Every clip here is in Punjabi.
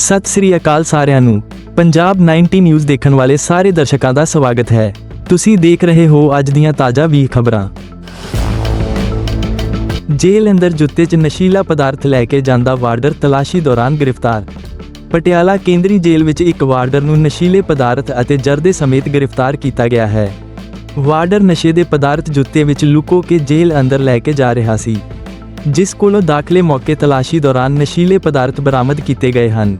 ਸਤਿ ਸ੍ਰੀ ਅਕਾਲ ਸਾਰਿਆਂ ਨੂੰ। ਪੰਜਾਬ 90 ਨਿਊਜ਼ ਦੇਖਣ ਵਾਲੇ ਸਾਰੇ ਦਰਸ਼ਕਾਂ ਦਾ ਸਵਾਗਤ ਹੈ। ਤੁਸੀਂ ਦੇਖ ਰਹੇ ਹੋ ਅੱਜ ਦੀਆਂ ਤਾਜ਼ਾ ਵੀ ਖਬਰਾਂ। ਜੇਲ੍ਹ ਅੰਦਰ ਜੁੱਤੇ 'ਚ ਨਸ਼ੀਲਾ ਪਦਾਰਥ ਲੈ ਕੇ ਜਾਂਦਾ ਵਾਰਡਰ ਤਲਾਸ਼ੀ ਦੌਰਾਨ ਗ੍ਰਿਫਤਾਰ। ਪਟਿਆਲਾ ਕੇਂਦਰੀ ਜੇਲ੍ਹ ਵਿੱਚ ਇੱਕ ਵਾਰਡਰ ਨੂੰ ਨਸ਼ੀਲੇ ਪਦਾਰਥ ਅਤੇ ਜਰਦੇ ਸਮੇਤ ਗ੍ਰਿਫਤਾਰ ਕੀਤਾ ਗਿਆ ਹੈ। ਵਾਰਡਰ ਨਸ਼ੇ ਦੇ ਪਦਾਰਥ ਜੁੱਤੇ ਵਿੱਚ ਲੁਕੋ ਕੇ ਜੇਲ੍ਹ ਅੰਦਰ ਲੈ ਕੇ ਜਾ ਰਿਹਾ ਸੀ। ਜਿਸ ਕੋਲੋਂ ਦਾਖਲੇ ਮੌਕੇ ਤਲਾਸ਼ੀ ਦੌਰਾਨ ਨਸ਼ੀਲੇ ਪਦਾਰਥ ਬਰਾਮਦ ਕੀਤੇ ਗਏ ਹਨ।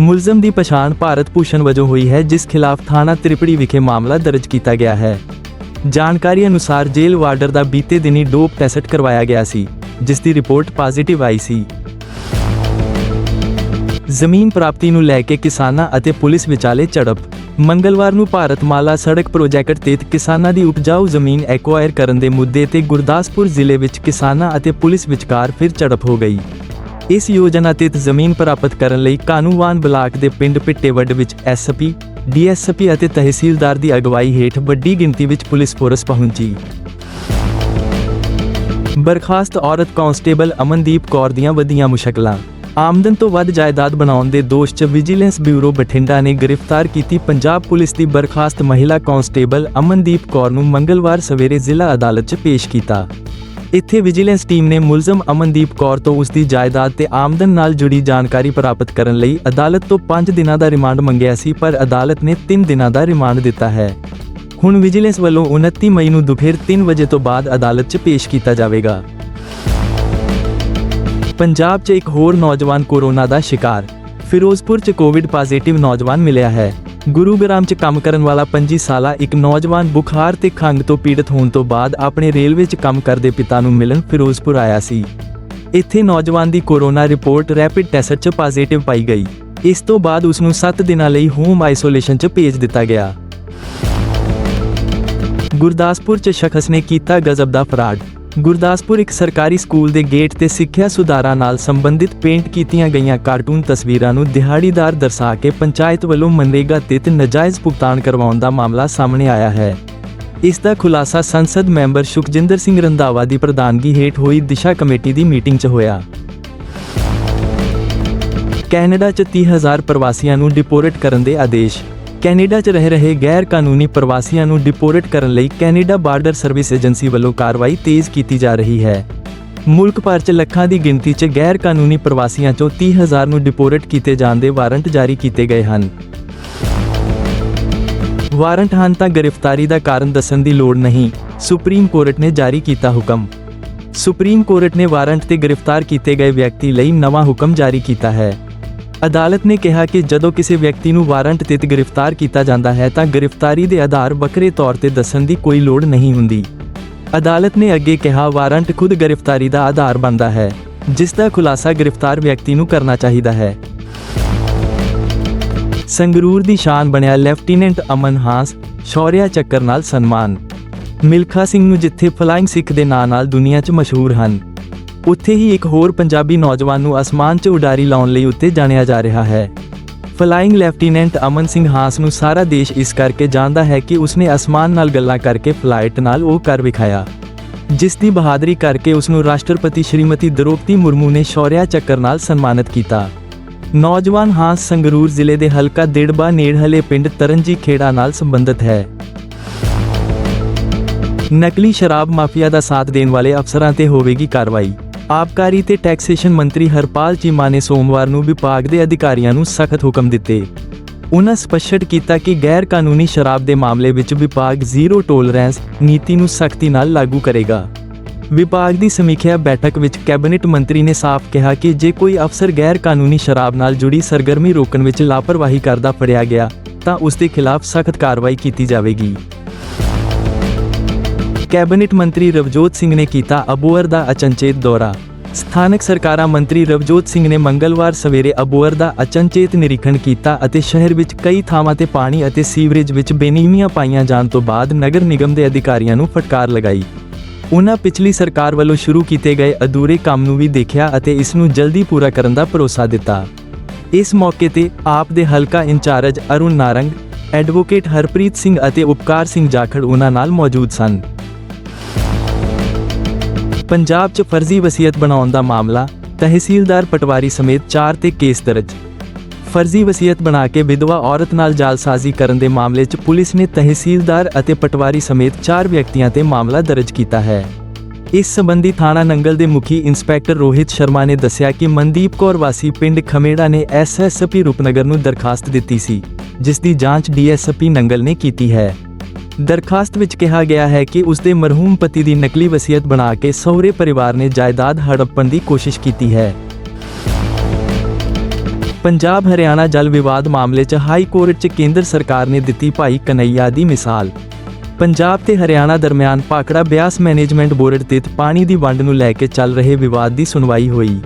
ਮੁਲਜ਼ਮ ਦੀ ਪਛਾਣ ਭਾਰਤ ਭੂਸ਼ਣ ਵਜੋਂ ਹੋਈ ਹੈ, ਜਿਸ ਖਿਲਾਫ ਥਾਣਾ ਤ੍ਰਿਪੜੀ ਵਿਖੇ ਮਾਮਲਾ ਦਰਜ ਕੀਤਾ ਗਿਆ ਹੈ। ਜਾਣਕਾਰੀ ਅਨੁਸਾਰ ਜੇਲ੍ਹ ਵਾਰਡਰ ਦਾ ਬੀਤੇ ਦਿਨੀ ਡੋਪ ਟੈਸਟ ਕਰਵਾਇਆ ਗਿਆ ਸੀ, ਜਿਸ ਦੀ ਰਿਪੋਰਟ ਪੋਜ਼ਿਟਿਵ ਆਈ ਸੀ। ਜ਼ਮੀਨ ਪ੍ਰਾਪਤੀ ਨੂੰ ਲੈ ਕੇ ਕਿਸਾਨਾਂ ਅਤੇ ਪੁਲਿਸ ਵਿਚਾਲੇ ਝੜਪ ਮੰਗਲਵਾਰ ਨੂੰ ਭਾਰਤ ਮਾਲਾ ਸੜਕ ਪ੍ਰੋਜੈਕਟ ਤਹਿਤ ਕਿਸਾਨਾਂ ਦੀ ਉਪਜਾਊ ਜ਼ਮੀਨ ਐਕਵਾਇਰ ਕਰਨ ਦੇ ਮੁੱਦੇ ਤੇ ਗੁਰਦਾਸਪੁਰ ਜ਼ਿਲ੍ਹੇ ਵਿੱਚ ਕਿਸਾਨਾਂ ਅਤੇ ਪੁਲਿਸ ਵਿਚਕਾਰ ਫਿਰ ਝੜਪ ਹੋ ਗਈ। ਇਸ ਯੋਜਨਾ ਤਹਿਤ ਜ਼ਮੀਨ ਪ੍ਰਾਪਤ ਕਰਨ ਲਈ ਕਾਨੂੰਵਾਨ ਬਲਾਕ ਦੇ ਪਿੰਡ ਪਿੱਟੇਵੱਡ ਵਿੱਚ ਐਸਪੀ ਡੀਐਸਪੀ ਅਤੇ ਤਹਿਸੀਲਦਾਰ ਦੀ ਅਗਵਾਈ ਹੇਠ ਵੱਡੀ ਗਿਣਤੀ ਵਿੱਚ ਪੁਲਿਸ ਫੋਰਸ ਪਹੁੰਚੀ। ਬਰਖਾਸਤ ਔਰਤ ਕਾਂਸਟੇਬਲ ਅਮਨਦੀਪ ਕੌਰ ਦੀਆਂ ਵਧੀਆਂ ਮੁਸ਼ਕਲਾਂ ਆਮਦਨ ਤੋਂ ਵੱਧ ਜਾਇਦਾਦ ਬਣਾਉਣ ਦੇ ਦੋਸ਼ 'ਚ ਵਿਜੀਲੈਂਸ ਬਿਊਰੋ ਬਠਿੰਡਾ ਨੇ ਗ੍ਰਿਫਤਾਰ ਕੀਤੀ ਪੰਜਾਬ ਪੁਲਿਸ ਦੀ ਬਰਖਾਸਤ ਮਹਿਲਾ ਕਾਂਸਟੇਬਲ ਅਮਨਦੀਪ ਕੌਰ ਨੂੰ ਮੰਗਲਵਾਰ ਸਵੇਰੇ ਜ਼ਿਲ੍ਹਾ ਅਦਾਲਤ 'ਚ ਪੇਸ਼ ਕੀਤਾ। ਇੱਥੇ ਵਿਜੀਲੈਂਸ ਟੀਮ ਨੇ ਮੁਲਜ਼ਮ ਅਮਨਦੀਪ ਕੌਰ ਤੋਂ ਉਸ ਦੀ ਜਾਇਦਾਦ ਤੇ ਆਮਦਨ ਨਾਲ ਜੁੜੀ ਜਾਣਕਾਰੀ ਪ੍ਰਾਪਤ ਕਰਨ ਲਈ ਅਦਾਲਤ ਤੋਂ 5 ਦਿਨਾਂ ਦਾ ਰਿਮਾਂਡ ਮੰਗਿਆ ਸੀ, ਪਰ ਅਦਾਲਤ ਨੇ 3 ਦਿਨਾਂ ਦਾ ਰਿਮਾਂਡ ਦਿੱਤਾ ਹੈ। ਹੁਣ ਵਿਜੀਲੈਂਸ ਵੱਲੋਂ 29 ਮਈ ਨੂੰ ਦੁਪਹਿਰ 3 ਵਜੇ ਤੋਂ ਬਾਅਦ ਅਦਾਲਤ 'ਚ ਪੇਸ਼ ਕੀਤਾ ਜਾਵੇਗਾ। ਪੰਜਾਬ 'ਚ ਇੱਕ ਹੋਰ ਨੌਜਵਾਨ ਕੋਰੋਨਾ ਦਾ ਸ਼ਿਕਾਰ। ਫਿਰੋਜ਼ਪੁਰ 'ਚ ਕੋਵਿਡ ਪੋਜ਼ਿਟਿਵ ਨੌਜਵਾਨ ਮਿਲਿਆ ਹੈ। ਗੁਰੂਗ੍ਰਾਮ 'ਚ ਕੰਮ ਕਰਨ ਵਾਲਾ 25 ਸਾਲਾ ਇੱਕ ਨੌਜਵਾਨ ਬੁਖਾਰ ਤੇ ਖੰਘ ਤੋਂ ਪੀੜਤ ਹੋਣ ਤੋਂ ਬਾਅਦ ਆਪਣੇ ਰੇਲਵੇ 'ਚ ਕੰਮ ਕਰਦੇ ਪਿਤਾ ਨੂੰ ਮਿਲਣ ਫਿਰੋਜ਼ਪੁਰ ਆਇਆ ਸੀ। ਇੱਥੇ ਨੌਜਵਾਨ ਦੀ ਕੋਰੋਨਾ ਰਿਪੋਰਟ ਰੈਪਿਡ ਟੈਸਟ 'ਚ ਪੋਜ਼ਿਟਿਵ ਪਾਈ ਗਈ। ਇਸ ਤੋਂ ਬਾਅਦ ਉਸ ਨੂੰ 7 ਦਿਨਾਂ ਲਈ ਹੋਮ ਆਈਸੋਲੇਸ਼ਨ 'ਚ ਭੇਜ ਦਿੱਤਾ ਗਿਆ। ਗੁਰਦਾਸਪੁਰ 'ਚ ਸ਼ਖਸ ਨੇ ਕੀਤਾ ਗਜ਼ਬ ਦਾ ਫਰਾਡ। ਗੁਰਦਾਸਪੁਰ ਇੱਕ ਸਰਕਾਰੀ ਸਕੂਲ ਦੇ ਗੇਟ ਤੇ ਸਿੱਖਿਆ ਸੁਧਾਰਾਂ ਨਾਲ ਸੰਬੰਧਿਤ ਪੇਂਟ ਕੀਤੀਆਂ ਗਈਆਂ ਕਾਰਟੂਨ ਤਸਵੀਰਾਂ ਨੂੰ ਦਿਹਾੜੀਦਾਰ ਦਰਸਾ ਕੇ ਪੰਚਾਇਤ ਵੱਲੋਂ ਮਨਰੇਗਾ ਤਹਿਤ ਨਜਾਇਜ਼ ਭੁਗਤਾਨ ਕਰਵਾਉਣ ਦਾ ਮਾਮਲਾ ਸਾਹਮਣੇ ਆਇਆ ਹੈ। ਇਸ ਦਾ ਖੁਲਾਸਾ ਸੰਸਦ ਮੈਂਬਰ ਸੁਖਜਿੰਦਰ ਸਿੰਘ ਰੰਧਾਵਾ ਦੀ ਪ੍ਰਧਾਨਗੀ ਹੇਠ ਹੋਈ ਦਿਸ਼ਾ ਕਮੇਟੀ ਦੀ ਮੀਟਿੰਗ 'ਚ ਹੋਇਆ। ਕੈਨੇਡਾ 'ਚ 30000 ਪ੍ਰਵਾਸੀਆਂ ਨੂੰ ਡਿਪੋਰਟ ਕਰਨ ਦੇ ਆਦੇਸ਼। ਕੈਨੇਡਾ 'ਚ ਰਹਿ ਰਹੇ ਗੈਰ ਕਾਨੂੰਨੀ ਪ੍ਰਵਾਸੀਆਂ ਨੂੰ ਡਿਪੋਰਟ ਕਰਨ ਲਈ ਕੈਨੇਡਾ ਬਾਰਡਰ ਸਰਵਿਸ ਏਜੰਸੀ ਵੱਲੋਂ ਕਾਰਵਾਈ ਤੇਜ਼ ਕੀਤੀ ਜਾ ਰਹੀ ਹੈ। ਮੁਲਕ ਭਰ 'ਚ ਲੱਖਾਂ ਦੀ ਗਿਣਤੀ 'ਚ ਗੈਰ ਕਾਨੂੰਨੀ ਪ੍ਰਵਾਸੀਆਂ 'ਚੋਂ 30000 ਨੂੰ ਡਿਪੋਰਟ ਕੀਤੇ ਜਾਣ ਦੇ ਵਾਰੰਟ ਜਾਰੀ ਕੀਤੇ ਗਏ ਹਨ। ਵਾਰੰਟ ਹਨ ਤਾਂ ਗ੍ਰਿਫਤਾਰੀ ਦਾ ਕਾਰਨ ਦੱਸਣ ਦੀ ਲੋੜ ਨਹੀਂ, ਸੁਪਰੀਮ ਕੋਰਟ ਨੇ ਜਾਰੀ ਕੀਤਾ ਹੁਕਮ। ਸੁਪਰੀਮ ਕੋਰਟ ਨੇ ਵਾਰੰਟ ਤੇ ਗ੍ਰਿਫਤਾਰ ਕੀਤੇ ਗਏ ਵਿਅਕਤੀ ਲਈ ਨਵਾਂ ਹੁਕਮ ਜਾਰੀ ਕੀਤਾ ਹੈ। ਅਦਾਲਤ ਨੇ ਕਿਹਾ ਕਿ ਜਦੋਂ ਕਿਸੇ ਵਿਅਕਤੀ ਨੂੰ ਵਾਰੰਟ ਤੇ ਗ੍ਰਿਫਤਾਰ ਕੀਤਾ ਜਾਂਦਾ ਹੈ ਤਾਂ ਗ੍ਰਿਫਤਾਰੀ ਦੇ ਆਧਾਰ ਵੱਖਰੇ ਤੌਰ ਤੇ ਦੱਸਣ ਦੀ ਕੋਈ ਲੋੜ ਨਹੀਂ ਹੁੰਦੀ। ਅਦਾਲਤ ਨੇ ਅੱਗੇ ਕਿਹਾ, ਵਾਰੰਟ ਖੁਦ ਗ੍ਰਿਫਤਾਰੀ ਦਾ ਆਧਾਰ ਬਣਦਾ ਹੈ, ਜਿਸ ਦਾ ਖੁਲਾਸਾ ਗ੍ਰਿਫਤਾਰ ਵਿਅਕਤੀ ਨੂੰ ਕਰਨਾ ਚਾਹੀਦਾ ਹੈ। ਸੰਗਰੂਰ ਦੀ ਸ਼ਾਨ ਬਣਿਆ ਲੈਫਟੀਨੈਂਟ ਅਮਨ ਹਾਸ, ਸ਼ੌਰਿਆ ਚੱਕਰ ਨਾਲ ਸਨਮਾਨ। ਮਿਲਖਾ ਸਿੰਘ ਨੂੰ ਜਿੱਥੇ ਫਲਾਈਂਗ ਸਿੱਖ ਦੇ ਨਾਂ ਨਾਲ ਦੁਨੀਆ 'ਚ ਮਸ਼ਹੂਰ ਹਨ। ਉੱਥੇ ਹੀ ਇੱਕ ਹੋਰ ਪੰਜਾਬੀ ਨੌਜਵਾਨ ਨੂੰ ਅਸਮਾਨ 'ਚ ਉਡਾਰੀ ਲਾਉਣ ਲਈ ਉੱਤੇ ਜਾਣਿਆ ਜਾ ਰਿਹਾ ਹੈ। ਫਲਾਈਂਗ ਲੈਫਟੀਨੈਂਟ ਅਮਨ ਸਿੰਘ ਹਾਸ ਨੂੰ ਸਾਰਾ ਦੇਸ਼ ਇਸ ਕਰਕੇ ਜਾਣਦਾ ਹੈ ਕਿ ਉਸਨੇ ਅਸਮਾਨ ਨਾਲ ਗੱਲਾਂ ਕਰਕੇ ਫਲਾਈਟ ਨਾਲ ਉਹ ਕਰ ਵਿਖਾਇਆ। ਜਿਸ ਦੀ ਬਹਾਦਰੀ ਕਰਕੇ ਉਸ ਨੂੰ ਰਾਸ਼ਟਰਪਤੀ ਸ਼੍ਰੀਮਤੀ ਦ੍ਰੋਪਦੀ ਮੁਰਮੂ ਨੇ ਸ਼ੌਰਿਆ ਚੱਕਰ ਨਾਲ ਸਨਮਾਨਿਤ ਕੀਤਾ। ਨੌਜਵਾਨ ਹਾਸ ਸੰਗਰੂਰ ਜ਼ਿਲ੍ਹੇ ਦੇ ਹਲਕਾ ਦਿੜਬਾ ਨੇੜਹਲੇ ਪਿੰਡ ਤਰਨਜੀ ਖੇੜਾ ਨਾਲ ਸੰਬੰਧਿਤ ਹੈ। ਨਕਲੀ ਸ਼ਰਾਬ ਮਾਫੀਆ ਦਾ ਸਾਥ ਦੇਣ ਵਾਲੇ ਅਫਸਰਾਂ ਤੇ ਹੋਵੇਗੀ ਕਾਰਵਾਈ। ਆਬਕਾਰੀ ਤੇ ਟੈਕਸੇਸ਼ਨ ਮੰਤਰੀ ਹਰਪਾਲ ਚੀਮਾ ਨੇ ਸੋਮਵਾਰ ਨੂੰ ਵਿਭਾਗ ਦੇ ਅਧਿਕਾਰੀਆਂ ਨੂੰ ਸਖਤ ਹੁਕਮ ਦਿੱਤੇ। ਉਹਨਾਂ ਸਪਸ਼ਟ ਕੀਤਾ ਕਿ ਗੈਰ ਕਾਨੂੰਨੀ ਸ਼ਰਾਬ ਦੇ ਮਾਮਲੇ ਵਿੱਚ ਵਿਭਾਗ ਜ਼ੀਰੋ ਟੋਲਰੈਂਸ ਨੀਤੀ ਨੂੰ ਸਖਤੀ ਨਾਲ ਲਾਗੂ ਕਰੇਗਾ। ਵਿਭਾਗ ਦੀ ਸਮੀਖਿਆ ਬੈਠਕ ਵਿੱਚ ਕੈਬਨਿਟ ਮੰਤਰੀ ਨੇ ਸਾਫ਼ ਕਿਹਾ ਕਿ ਜੇ ਕੋਈ ਅਫਸਰ ਗੈਰ ਕਾਨੂੰਨੀ ਸ਼ਰਾਬ ਨਾਲ ਜੁੜੀ ਸਰਗਰਮੀ ਰੋਕਣ ਵਿੱਚ ਲਾਪਰਵਾਹੀ ਕਰਦਾ ਫੜਿਆ ਗਿਆ, ਤਾਂ ਉਸ ਦੇ ਖਿਲਾਫ ਸਖਤ ਕਾਰਵਾਈ ਕੀਤੀ ਜਾਵੇਗੀ। ਕੈਬਨਿਟ ਮੰਤਰੀ ਰਵਜੋਤ ਸਿੰਘ ਨੇ ਕੀਤਾ ਅਬੋਹਰ ਦਾ ਅਚਨਚੇਤ ਦੌਰਾ। ਸਥਾਨਕ ਸਰਕਾਰਾਂ ਮੰਤਰੀ ਰਵਜੋਤ ਸਿੰਘ ਨੇ ਮੰਗਲਵਾਰ ਸਵੇਰੇ ਅਬੋਹਰ ਦਾ ਅਚਨਚੇਤ ਨਿਰੀਖਣ ਕੀਤਾ ਅਤੇ ਸ਼ਹਿਰ ਵਿੱਚ ਕਈ ਥਾਵਾਂ ਤੇ ਪਾਣੀ ਅਤੇ ਸੀਵਰੇਜ ਵਿੱਚ ਬੇਨਿਯਮੀਆਂ ਪਾਈਆਂ ਜਾਣ ਤੋਂ ਬਾਅਦ ਨਗਰ ਨਿਗਮ ਦੇ ਅਧਿਕਾਰੀਆਂ ਨੂੰ ਫਟਕਾਰ ਲਗਾਈ। ਉਹਨਾਂ ਪਿਛਲੀ ਸਰਕਾਰ ਵੱਲੋਂ ਸ਼ੁਰੂ ਕੀਤੇ ਗਏ ਅਧੂਰੇ ਕੰਮ ਨੂੰ ਵੀ ਦੇਖਿਆ ਅਤੇ ਇਸ ਨੂੰ ਜਲਦੀ ਪੂਰਾ ਕਰਨ ਦਾ ਭਰੋਸਾ ਦਿੱਤਾ। ਇਸ ਮੌਕੇ ਤੇ ਆਪ ਦੇ ਹਲਕਾ ਇੰਚਾਰਜ ਅਰੁਣ ਨਾਰੰਗ, ਐਡਵੋਕੇਟ ਹਰਪ੍ਰੀਤ ਸਿੰਘ ਅਤੇ ਉਪਕਾਰ ਸਿੰਘ ਜਾਖੜ ਉਹਨਾਂ ਨਾਲ ਮੌਜੂਦ ਸਨ। ਪੰਜਾਬ 'ਚ ਫਰਜ਼ੀ ਵਸੀਅਤ ਬਣਾਉਣ ਦਾ ਮਾਮਲਾ ਤਹਿਸੀਲਦਾਰ ਪਟਵਾਰੀ ਸਮੇਤ 4 ਤੇ ਕੇਸ ਦਰਜ। ਫਰਜ਼ੀ ਵਸੀਅਤ ਬਣਾ ਕੇ ਵਿਧਵਾ ਔਰਤ ਨਾਲ ਜਾਲਸਾਜ਼ੀ ਕਰਨ ਦੇ ਮਾਮਲੇ 'ਚ ਪੁਲਿਸ ਨੇ ਤਹਿਸੀਲਦਾਰ ਅਤੇ ਪਟਵਾਰੀ ਸਮੇਤ 4 ਵਿਅਕਤੀਆਂ ਤੇ ਮਾਮਲਾ ਦਰਜ ਕੀਤਾ ਹੈ। ਇਸ ਸੰਬੰਧੀ ਥਾਣਾ ਨੰਗਲ ਦੇ ਮੁਖੀ ਇੰਸਪੈਕਟਰ ਰੋਹਿਤ ਸ਼ਰਮਾ ਨੇ ਦੱਸਿਆ ਕਿ ਮਨਦੀਪ ਕੌਰ ਵਾਸੀ ਪਿੰਡ ਖਮੇੜਾ ਨੇ ਐਸਐਸਪੀ ਰੂਪਨਗਰ ਨੂੰ ਦਰਖਾਸਤ ਦਿੱਤੀ ਸੀ, ਜਿਸ ਦੀ ਜਾਂਚ ਡੀਐਸਪੀ ਨੰਗਲ ਨੇ ਕੀਤੀ ਹੈ। ਦਰਖਾਸਤ ਵਿੱਚ ਕਿਹਾ ਗਿਆ ਹੈ ਕਿ ਉਸਦੇ ਮਰਹੂਮ ਪਤੀ ਦੀ ਨਕਲੀ ਵਸੀਅਤ ਬਣਾ ਕੇ ਸਹੁਰੇ ਪਰਿਵਾਰ ਨੇ ਜਾਇਦਾਦ ਹੜੱਪਣ ਦੀ ਕੋਸ਼ਿਸ਼ ਕੀਤੀ ਹੈ। ਪੰਜਾਬ ਹਰਿਆਣਾ ਜਲ ਵਿਵਾਦ ਮਾਮਲੇ 'ਚ ਹਾਈ ਕੋਰਟ 'ਚ ਕੇਂਦਰ ਸਰਕਾਰ ਨੇ ਦਿੱਤੀ ਭਾਈ ਕਨਈਆ ਦੀ ਮਿਸਾਲ। ਪੰਜਾਬ ਤੇ ਹਰਿਆਣਾ ਦਰਮਿਆਨ ਪਾਕੜਾ ਬਿਆਸ ਮੈਨੇਜਮੈਂਟ ਬੋਰਡ ਤਹਿਤ ਪਾਣੀ ਦੀ ਵੰਡ ਨੂੰ ਲੈ ਕੇ ਚੱਲ ਰਹੇ ਵਿਵਾਦ ਦੀ ਸੁਣਵਾਈ ਹੋਈ।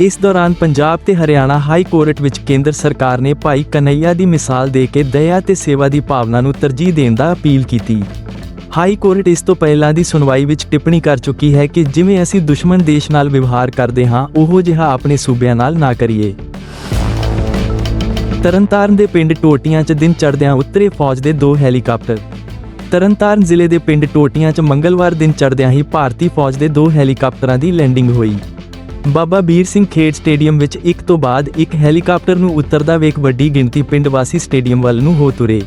ਇਸ ਦੌਰਾਨ ਪੰਜਾਬ ਤੇ ਹਰਿਆਣਾ ਹਾਈ ਕੋਰਟ ਵਿੱਚ ਕੇਂਦਰ ਸਰਕਾਰ ਨੇ ਭਾਈ ਕਨਈਆ ਦੀ ਮਿਸਾਲ ਦੇ ਕੇ ਦਇਆ ਤੇ ਸੇਵਾ ਦੀ ਭਾਵਨਾ ਨੂੰ ਤਰਜੀਹ ਦੇਣ ਦਾ ਅਪੀਲ ਕੀਤੀ। ਹਾਈ ਕੋਰਟ ਇਸ ਤੋਂ ਪਹਿਲਾਂ ਦੀ ਸੁਣਵਾਈ ਵਿੱਚ ਟਿੱਪਣੀ ਕਰ ਚੁੱਕੀ ਹੈ ਕਿ ਜਿਵੇਂ ਅਸੀਂ ਦੁਸ਼ਮਣ ਦੇਸ਼ ਨਾਲ ਵਿਵਹਾਰ ਕਰਦੇ ਹਾਂ, ਉਹੋ ਜਿਹਾ ਆਪਣੇ ਸੂਬਿਆਂ ਨਾਲ ਨਾ ਕਰੀਏ। ਤਰਨਤਾਰਨ ਦੇ ਪਿੰਡ ਟੋਟੀਆਂ 'ਚ ਦਿਨ ਚੜ੍ਹਦਿਆਂ ਉੱਤਰੇ ਫੌਜ ਦੇ ਦੋ ਹੈਲੀਕਾਪਟਰ। ਤਰਨਤਾਰਨ ਜ਼ਿਲ੍ਹੇ ਦੇ ਪਿੰਡ ਟੋਟੀਆਂ 'ਚ ਮੰਗਲਵਾਰ ਦਿਨ ਚੜ੍ਹਦਿਆਂ ਹੀ ਭਾਰਤੀ ਫੌਜ ਦੇ ਦੋ ਹੈਲੀਕਾਪਟਰਾਂ ਦੀ ਲੈਂਡਿੰਗ ਹੋਈ। ਬਾਬਾ ਵੀਰ ਸਿੰਘ ਖੇਡ ਸਟੇਡੀਅਮ ਵਿੱਚ ਇੱਕ ਤੋਂ ਬਾਅਦ ਇੱਕ ਹੈਲੀਕਾਪਟਰ ਨੂੰ ਉਤਰਦਾ ਵੇਖ ਵੱਡੀ ਗਿਣਤੀ ਪਿੰਡ ਵਾਸੀ ਸਟੇਡੀਅਮ ਵੱਲ ਨੂੰ ਹੋ ਤੁਰੇ।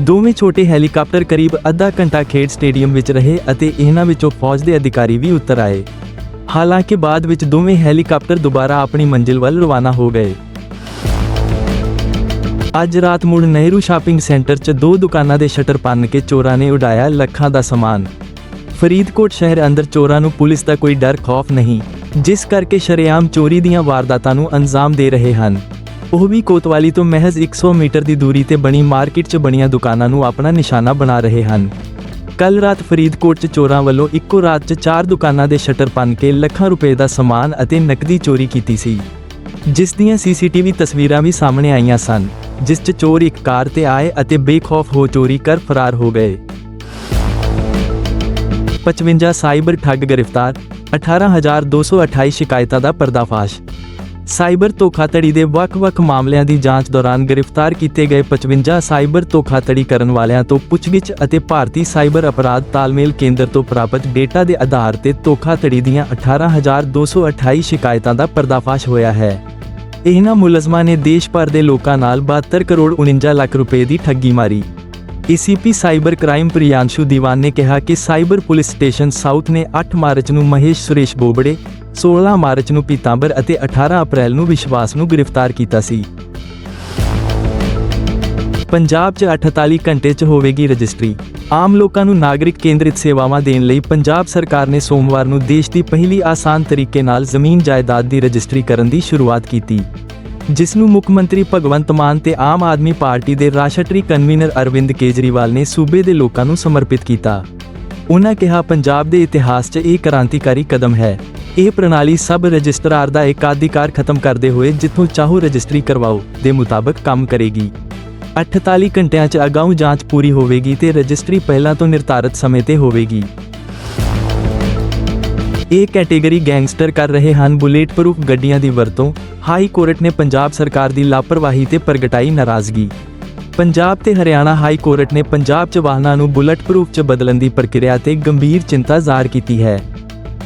ਦੋਵੇਂ ਛੋਟੇ ਹੈਲੀਕਾਪਟਰ ਕਰੀਬ ਅੱਧਾ ਘੰਟਾ ਖੇਡ ਸਟੇਡੀਅਮ ਵਿੱਚ ਰਹੇ ਅਤੇ ਇਹਨਾਂ ਵਿੱਚੋਂ ਫੌਜ ਦੇ ਅਧਿਕਾਰੀ ਵੀ ਉਤਰ ਆਏ। ਹਾਲਾਂਕਿ ਬਾਅਦ ਵਿੱਚ ਦੋਵੇਂ ਹੈਲੀਕਾਪਟਰ ਦੁਬਾਰਾ ਆਪਣੀ ਮੰਜ਼ਿਲ ਵੱਲ ਰਵਾਨਾ ਹੋ ਗਏ। ਅੱਜ ਰਾਤ ਮੁੜ ਨਹਿਰੂ ਸ਼ਾਪਿੰਗ ਸੈਂਟਰ 'ਚ ਦੋ ਦੁਕਾਨਾਂ ਦੇ ਸ਼ਟਰ ਭੰਨ ਕੇ ਚੋਰਾਂ ਨੇ ਉਡਾਇਆ ਲੱਖਾਂ ਦਾ ਸਮਾਨ। ਫਰੀਦਕੋਟ ਸ਼ਹਿਰ ਅੰਦਰ ਚੋਰਾਂ ਨੂੰ ਪੁਲਿਸ ਦਾ ਕੋਈ ਡਰ, ਖੌਫ ਨਹੀਂ। ਜਿਸ ਕਰਕੇ ਸ਼ਰੇਆਮ ਚੋਰੀ ਦੀਆਂ ਵਾਰਦਾਤਾਂ ਨੂੰ ਅੰਜਾਮ ਦੇ ਰਹੇ ਹਨ। ਉਹ ਵੀ ਕੋਤਵਾਲੀ ਤੋਂ ਮਹਿਜ਼ 100 ਮੀਟਰ ਦੀ ਦੂਰੀ ਤੇ ਬਣੀ ਮਾਰਕੀਟ 'ਚ ਬਣੀਆਂ ਦੁਕਾਨਾਂ ਨੂੰ ਆਪਣਾ ਨਿਸ਼ਾਨਾ ਬਣਾ ਰਹੇ ਹਨ। ਕੱਲ ਰਾਤ ਫਰੀਦਕੋਟ 'ਚ ਚੋਰਾਂ ਵੱਲੋਂ ਇੱਕੋ ਰਾਤ 'ਚ ਚਾਰ ਦੁਕਾਨਾਂ ਦੇ ਸ਼ਟਰ ਭੰਨ ਕੇ ਲੱਖਾਂ ਰੁਪਏ ਦਾ ਸਮਾਨ ਅਤੇ ਨਕਦੀ ਚੋਰੀ ਕੀਤੀ ਸੀ। ਜਿਸ ਦੀਆਂ ਸੀਸੀਟੀਵੀ ਤਸਵੀਰਾਂ ਵੀ ਸਾਹਮਣੇ ਆਈਆਂ ਸਨ, ਜਿਸ 'ਚ ਚੋਰ ਇੱਕ ਕਾਰ ਤੇ ਆਏ ਅਤੇ ਬੇਖੌਫ ਹੋ ਚੋਰੀ ਕਰ ਫਰਾਰ ਹੋ ਗਏ। 55 ਸਾਈਬਰ ਠੱਗ ਗ੍ਰਿਫਤਾਰ 18228 ਸ਼ਿਕਾਇਤਾਂ ਦਾ ਪਰਦਾਫਾਸ਼। ਸਾਈਬਰ ਧੋਖਾਧੜੀ ਦੇ ਵੱਖ-ਵੱਖ ਮਾਮਲਿਆਂ ਦੀ ਜਾਂਚ ਦੌਰਾਨ ਗ੍ਰਿਫਤਾਰ ਕੀਤੇ ਗਏ 55 ਸਾਈਬਰ ਧੋਖਾਧੜੀ ਕਰਨ ਵਾਲਿਆਂ ਤੋਂ ਪੁੱਛਗਿੱਛ ਅਤੇ ਭਾਰਤੀ ਸਾਈਬਰ ਅਪਰਾਧ ਤਾਲਮੇਲ ਕੇਂਦਰ ਤੋਂ ਪ੍ਰਾਪਤ ਡੇਟਾ ਦੇ ਆਧਾਰ ਤੇ ਧੋਖਾਧੜੀ ਦੀਆਂ 18228 ਸ਼ਿਕਾਇਤਾਂ ਦਾ ਪਰਦਾਫਾਸ਼ ਹੋਇਆ ਹੈ। ਇਹਨਾਂ ਮੁਲਜ਼ਮਾਂ ਨੇ ਦੇਸ਼ ਭਰ ਦੇ ਲੋਕਾਂ ਨਾਲ 72 ਕਰੋੜ 49 ਲੱਖ ਰੁਪਏ ਦੀ ਠੱਗੀ ਮਾਰੀ। ACP cyber crime Priyanshu Diwan ਨੇ ਕਿਹਾ ਕਿ ਸਾਈਬਰ ਪੁਲਿਸ ਸਟੇਸ਼ਨ ਸਾਊਥ ਨੇ 8 ਮਾਰਚ ਨੂੰ ਮਹੇਸ਼ ਸੁਰੇਸ਼ ਬੋਬੜੇ 16 ਮਾਰਚ ਨੂੰ ਪੀਤਾਂਬਰ ਅਤੇ 18 ਅਪ੍ਰੈਲ ਨੂੰ ਵਿਸ਼ਵਾਸ ਨੂੰ ਗ੍ਰਿਫਤਾਰ ਕੀਤਾ ਸੀ। ਪੰਜਾਬ 'ਚ 48 ਘੰਟੇ 'ਚ ਹੋਵੇਗੀ ਰਜਿਸਟਰੀ। ਆਮ ਲੋਕਾਂ ਨੂੰ ਨਾਗਰਿਕ ਕੇਂਦਰਿਤ ਸੇਵਾਵਾਂ ਦੇਣ ਲਈ ਪੰਜਾਬ ਸਰਕਾਰ ਨੇ ਸੋਮਵਾਰ ਨੂੰ ਦੇਸ਼ ਦੀ ਪਹਿਲੀ ਆਸਾਨ ਤਰੀਕੇ ਨਾਲ ਜ਼ਮੀਨ ਜਾਇਦਾਦ ਦੀ ਰਜਿਸਟਰੀ ਕਰਨ ਦੀ ਸ਼ੁਰੂਆਤ ਕੀਤੀ। ਜਿਸ ਨੂੰ ਮੁੱਖ ਮੰਤਰੀ ਭਗਵੰਤ ਮਾਨ ਤੇ ਆਮ ਆਦਮੀ ਪਾਰਟੀ ਦੇ ਰਾਸ਼ਟਰੀ ਕਨਵੀਨਰ ਅਰਵਿੰਦ ਕੇਜਰੀਵਾਲ ਨੇ ਸੂਬੇ ਦੇ ਲੋਕਾਂ ਨੂੰ ਸਮਰਪਿਤ ਕੀਤਾ। ਉਹਨਾਂ ਕਿਹਾ, ਪੰਜਾਬ ਦੇ ਇਤਿਹਾਸ 'ਚ ਇਹ ਕ੍ਰਾਂਤੀਕਾਰੀ ਕਦਮ ਹੈ। ਇਹ ਪ੍ਰਣਾਲੀ ਸਭ ਰਜਿਸਟਰਾਰ ਦਾ ਏਕਾਧਿਕਾਰ ਖਤਮ ਕਰਦੇ ਹੋਏ ਜਿੱਥੋਂ ਚਾਹੋ ਰਜਿਸਟਰੀ ਕਰਵਾਓ ਦੇ ਮੁਤਾਬਕ ਕੰਮ ਕਰੇਗੀ। 48 ਘੰਟਿਆਂ 'ਚ ਅਗਾਊਂ ਜਾਂਚ ਪੂਰੀ ਹੋਵੇਗੀ ਤੇ ਰਜਿਸਟਰੀ ਪਹਿਲਾਂ ਤੋਂ ਨਿਰਧਾਰਤ ਸਮੇਂ ਤੇ ਹੋਵੇਗੀ। ਇਹ ਕੈਟੇਗਰੀ ਗੈਂਗਸਟਰ ਕਰ ਰਹੇ ਹਨ। ਬੁਲੇਟ ਪ੍ਰੂਫ ਗੱਡੀਆਂ ਦੀ ਵਰਤੋਂ। ਹਾਈ ਕੋਰਟ ਨੇ ਪੰਜਾਬ ਸਰਕਾਰ ਦੀ ਲਾਪਰਵਾਹੀ ਤੇ ਪ੍ਰਗਟਾਈ ਨਾਰਾਜ਼ਗੀ। ਪੰਜਾਬ ਤੇ ਹਰਿਆਣਾ ਹਾਈ ਕੋਰਟ ਨੇ ਪੰਜਾਬ 'ਚ ਵਾਹਨਾਂ ਨੂੰ ਬੁਲੇਟ ਪ੍ਰੂਫ 'ਚ ਬਦਲਣ ਦੀ ਪ੍ਰਕਿਰਿਆ ਤੇ ਗੰਭੀਰ ਚਿੰਤਾ ਜ਼ਾਹਰ ਕੀਤੀ ਹੈ।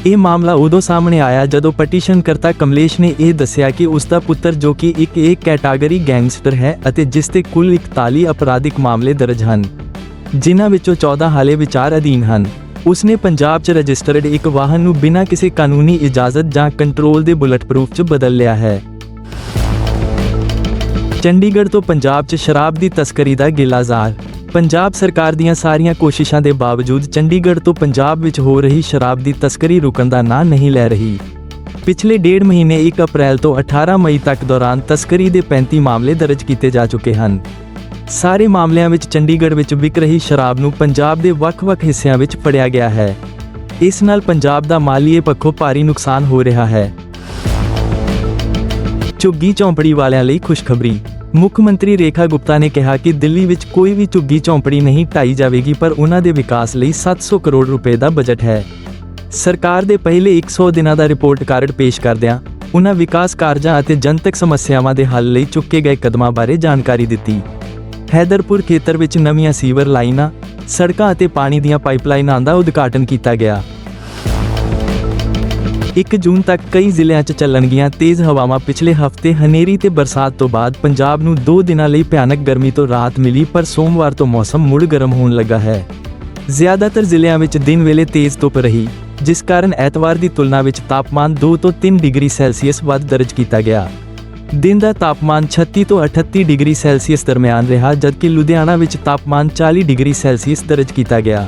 ਇਹ ਮਾਮਲਾ ਉਦੋਂ ਸਾਹਮਣੇ ਆਇਆ ਜਦੋਂ ਪਟੀਸ਼ਨਕਰਤਾ ਕਮਲੇਸ਼ ਨੇ ਇਹ ਦੱਸਿਆ ਕਿ ਉਸ ਦਾ ਪੁੱਤਰ ਜੋ ਕਿ ਇੱਕ ਇੱਕ ਕੈਟਾਗਰੀ ਗੈਂਗਸਟਰ ਹੈ ਅਤੇ ਜਿਸ ਤੇ ਕੁੱਲ 41 ਅਪਰਾਧਿਕ ਮਾਮਲੇ ਦਰਜ ਹਨ, ਜਿਨ੍ਹਾਂ ਵਿੱਚੋਂ 14 ਹਾਲੇ ਵਿਚਾਰ ਅਧੀਨ ਹਨ। ਉਸਨੇ ਪੰਜਾਬ 'ਚ ਰਜਿਸਟਰਡ ਇੱਕ ਵਾਹਨ ਨੂੰ ਬਿਨਾਂ ਕਿਸੇ ਕਾਨੂੰਨੀ ਇਜਾਜ਼ਤ ਜਾਂ ਕੰਟਰੋਲ ਦੇ ਬੁਲਟ ਪ੍ਰੂਫ 'ਚ ਬਦਲ ਲਿਆ ਹੈ। ਚੰਡੀਗੜ੍ਹ ਤੋਂ ਪੰਜਾਬ 'ਚ ਸ਼ਰਾਬ ਦੀ ਤਸਕਰੀ ਦਾ ਗਿਲਾ ਪੰਜਾਬ ਸਰਕਾਰ ਦੀਆਂ ਸਾਰੀਆਂ ਕੋਸ਼ਿਸ਼ਾਂ ਦੇ ਬਾਵਜੂਦ ਚੰਡੀਗੜ੍ਹ ਤੋਂ ਪੰਜਾਬ ਵਿੱਚ ਹੋ ਰਹੀ ਸ਼ਰਾਬ ਦੀ ਤਸਕਰੀ ਰੁਕਣ ਦਾ ਨਾਂ ਨਹੀਂ ਲੈ ਰਹੀ। ਪਿਛਲੇ ਡੇਢ ਮਹੀਨੇ 1 ਅਪ੍ਰੈਲ ਤੋਂ 18 ਮਈ ਤੱਕ ਦੌਰਾਨ ਤਸਕਰੀ ਦੇ 35 ਮਾਮਲੇ ਦਰਜ ਕੀਤੇ ਜਾ ਚੁੱਕੇ ਹਨ। ਸਾਰੇ ਮਾਮਲਿਆਂ ਵਿੱਚ ਚੰਡੀਗੜ੍ਹ ਵਿੱਚ ਵਿਕ ਰਹੀ ਸ਼ਰਾਬ ਨੂੰ ਪੰਜਾਬ ਦੇ ਵੱਖ-ਵੱਖ ਹਿੱਸਿਆਂ ਵਿੱਚ ਫੜਿਆ ਗਿਆ ਹੈ। ਇਸ ਨਾਲ ਪੰਜਾਬ ਦਾ ਮਾਲੀਏ ਪੱਖੋਂ ਭਾਰੀ ਨੁਕਸਾਨ ਹੋ ਰਿਹਾ ਹੈ। ਝੁੱਗੀ ਝੌਂਪੜੀ ਵਾਲਿਆਂ ਲਈ ਖੁਸ਼ਖਬਰੀ। ਮੁੱਖ ਮੰਤਰੀ ਰੇਖਾ ਗੁਪਤਾ ਨੇ ਕਿਹਾ ਕਿ ਦਿੱਲੀ ਵਿੱਚ ਕੋਈ ਵੀ ਝੁੱਗੀ ਝੌਂਪੜੀ ਨਹੀਂ ਢਾਈ ਜਾਵੇਗੀ, ਪਰ ਉਹਨਾਂ ਦੇ ਵਿਕਾਸ ਲਈ 700 ਕਰੋੜ ਰੁਪਏ ਦਾ ਬਜਟ ਹੈ। ਸਰਕਾਰ ਦੇ ਪਹਿਲੇ 100 ਦਿਨਾਂ ਦਾ ਰਿਪੋਰਟ ਕਾਰਡ ਪੇਸ਼ ਕਰਦਿਆਂ ਉਹਨਾਂ ਵਿਕਾਸ ਕਾਰਜਾਂ ਅਤੇ ਜਨਤਕ ਸਮੱਸਿਆਵਾਂ ਦੇ ਹੱਲ ਲਈ ਚੁੱਕੇ ਗਏ ਕਦਮਾਂ ਬਾਰੇ ਜਾਣਕਾਰੀ ਦਿੱਤੀ। ਹੈਦਰਪੁਰ ਖੇਤਰ ਵਿੱਚ ਨਵੀਆਂ ਸੀਵਰ ਲਾਈਨਾਂ, ਸੜਕਾਂ ਅਤੇ ਪਾਣੀ ਦੀਆਂ ਪਾਈਪਲਾਈਨਾਂ ਦਾ ਉਦਘਾਟਨ ਕੀਤਾ ਗਿਆ। 1 ਜੂਨ ਤੱਕ ਕਈ ਜ਼ਿਲ੍ਹਿਆਂ 'ਚ ਚੱਲਣਗੀਆਂ ਤੇਜ਼ ਹਵਾਵਾਂ ਪਿਛਲੇ ਹਫ਼ਤੇ ਹਨੇਰੀ ਤੇ ਬਰਸਾਤ ਤੋਂ ਬਾਅਦ ਪੰਜਾਬ ਨੂੰ 2 ਦਿਨਾਂ ਲਈ ਭਿਆਨਕ ਗਰਮੀ ਤੋਂ ਰਾਹਤ ਮਿਲੀ, ਪਰ ਸੋਮਵਾਰ ਤੋਂ ਮੌਸਮ ਮੁੜ ਗਰਮ ਹੋਣ ਲੱਗਾ ਹੈ। ਜ਼ਿਆਦਾਤਰ ਜ਼ਿਲ੍ਹਿਆਂ ਵਿੱਚ ਦਿਨ ਵੇਲੇ ਤੇਜ਼ ਧੁੱਪ ਰਹੀ, ਜਿਸ ਕਾਰਨ ਐਤਵਾਰ ਦੀ ਤੁਲਨਾ ਵਿੱਚ ਤਾਪਮਾਨ 2 ਤੋਂ 3 ਡਿਗਰੀ ਸੈਲਸੀਅਸ ਵੱਧ ਦਰਜ ਕੀਤਾ ਗਿਆ। ਦਿਨ ਦਾ ਤਾਪਮਾਨ 36 ਤੋਂ 38 ਡਿਗਰੀ ਸੈਲਸੀਅਸ ਦਰਮਿਆਨ ਰਿਹਾ, ਜਦਕਿ ਲੁਧਿਆਣਾ ਵਿੱਚ ਤਾਪਮਾਨ 40 ਡਿਗਰੀ ਸੈਲਸੀਅਸ ਦਰਜ ਕੀਤਾ ਗਿਆ।